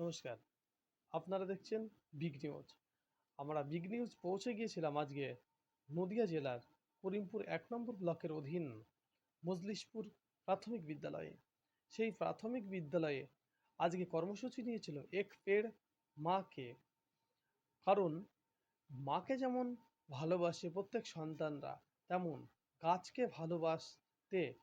নমস্কার। আপনারা দেখছেন বিগ নিউজ। আমরা বিগ নিউজ পৌঁছে গিয়েছিলাম আজকে নদিয়া জেলার করিমপুর এক নম্বর ব্লকের অধীন মজলিশপুর প্রাথমিক বিদ্যালয়ে। সেই প্রাথমিক বিদ্যালয়ে আজকে কর্মসূচি নিয়েছিল এক পেড় মাকে। কারণ মাকে যেমন ভালোবাসে প্রত্যেক সন্তানরা, তেমন গাছকে ভালোবাসতে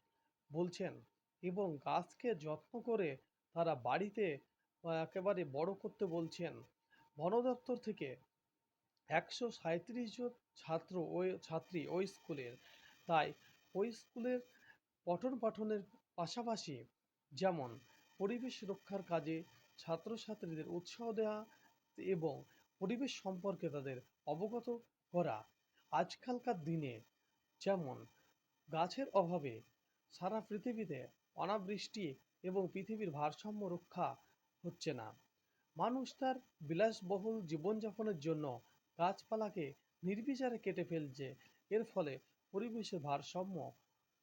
বলছেন এবং গাছকে যত্ন করে তারা বাড়িতে একেবারে বড় করতে বলছেন। বন দপ্তর থেকে একশো সাঁত্রিশ জন ছাত্র ওই ছাত্রী ওই স্কুলের। তাই ওই স্কুলের পঠন পাঠনের পাশাপাশি যেমন পরিবেশ রক্ষার কাজে ছাত্রছাত্রীদের উৎসাহ দেওয়া এবং পরিবেশ সম্পর্কে তাদের অবগত করা। আজকালকার দিনে যেমন গাছের অভাবে সারা পৃথিবীতে অনাবৃষ্টি এবং পৃথিবীর ভারসাম্য রক্ষা হচ্ছে না। মানুষ তার বিলাসবহুল জীবনযাপনের জন্য গাছপালাকে নির্বিচারে কেটে ফেলছে। এর ফলে পরিবেশের ভারসাম্য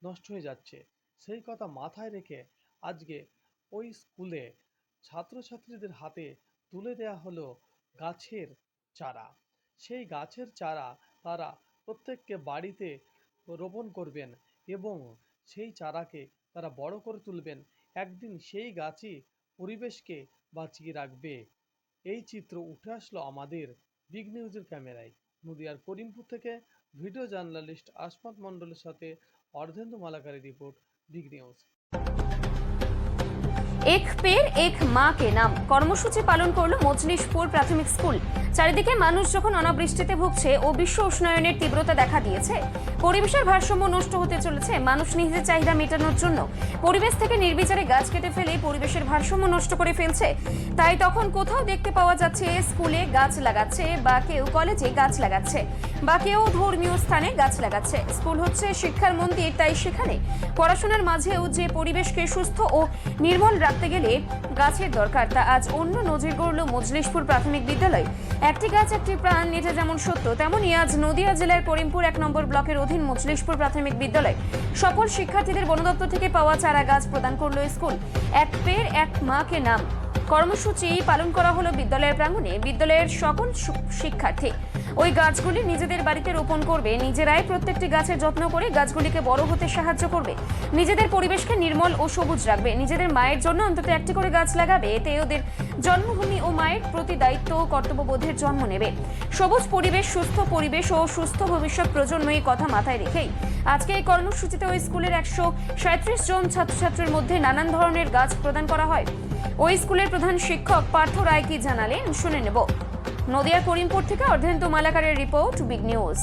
নষ্ট হয়ে যাচ্ছে। সেই কথা মাথায় রেখে আজকে ওই স্কুলে ছাত্রছাত্রীদের হাতে তুলে দেয়া হলো গাছের চারা। সেই গাছের চারা তারা প্রত্যেককে বাড়িতে রোপণ করবেন এবং সেই চারাকে তারা বড় করে তুলবেন। একদিন সেই গাছই পরিবেশকে বাঁচিয়ে রাখবে। এই চিত্র উঠে আসলো আমাদের বিগ নিউজের ক্যামেরায়। নদিয়ার করিমপুর থেকে ভিডিও জার্নালিস্ট আসমাত মণ্ডলের সাথে অর্ধেন্দু মালাকারের রিপোর্ট বিগ নিউজ এক পের, এক মাকে নাম। কর্মসূচি পালন করল মজলিশপুর প্রাথমিক স্কুল। চারিদিকে মানুষ যখন অনাবৃষ্টিতে ভুগছে ও বিশ্ব উষ্ণায়নের তীব্রতা দেখা দিয়েছে, পরিবেশের ভারসাম্য নষ্ট হতে চলেছে, মানুষ নিজের চাহিদা মেটানোর জন্য। পরিবেশ থেকে নির্বিচারে গাছ কেটে ফেলে পরিবেশের ভারসাম্য নষ্ট করে ফেলছে। তাই তখন কোথাও দেখতে পাওয়া যাচ্ছে স্কুলে গাছ লাগাচ্ছে বা কেউ কলেজে গাছ লাগাচ্ছে বা কেউ ধর্মীয় স্থানে গাছ লাগাচ্ছে। স্কুল হচ্ছে শিক্ষার মন্দির, তাই সেখানে পড়াশোনার মাঝেও যে পরিবেশকে সুস্থ ও নির্মল রাখতে গেলে গাছের দরকার। তা আজ অন্য নজির গড়ল মজলিশপুর প্রাথমিক বিদ্যালয়। একটি গাছ, একটি প্রাণ, এটা যেমন সত্য, তেমনই আজ নদিয়া জেলার করিমপুর এক নম্বর ব্লকের অধীন মজলিশপুর প্রাথমিক বিদ্যালয়। সকল শিক্ষার্থীদের বনদপ্তর থেকে পাওয়া চারা গাছ প্রদান করল স্কুল। এক পের, এক মাকে নাম। কর্মসূচি পালন করা হলো বিদ্যালয়ের প্রাঙ্গণে। বিদ্যালয়ের সকল শিক্ষার্থী ওই গাছগুলি নিজেদের বাড়িতে রোপণ করবে। নিজেরাই প্রত্যেকটি গাছের যত্ন করে গাছগুলিকে বড় হতে সাহায্য করবে। নিজেদের পরিবেশকে নির্মল ও সবুজ রাখবে। নিজেদের মায়ের জন্য অন্তত একটি করে গাছ লাগাবে। এতে ওদের জন্মভূমি ও মায়ের প্রতি দায়িত্ব ও কর্তব্যবোধের জন্ম নেবে। সবুজ পরিবেশ, সুস্থ পরিবেশ ও সুস্থ ভবিষ্যৎ প্রজন্ম এই কথা মাথায় রেখেই আজকে এই কর্মসূচিতে ওই স্কুলের একশো সাঁত্রিশ জন ছাত্রছাত্রীর মধ্যে নানান ধরনের গাছ প্রদান করা হয়। ওই স্কুলের প্রধান শিক্ষক পার্থ রায় কি জানালেন? শুনে নেব। নদিয়ার করিমপুর থেকে অর্ধেন্দু মালাকারের রিপোর্ট, বিগ নিউজ।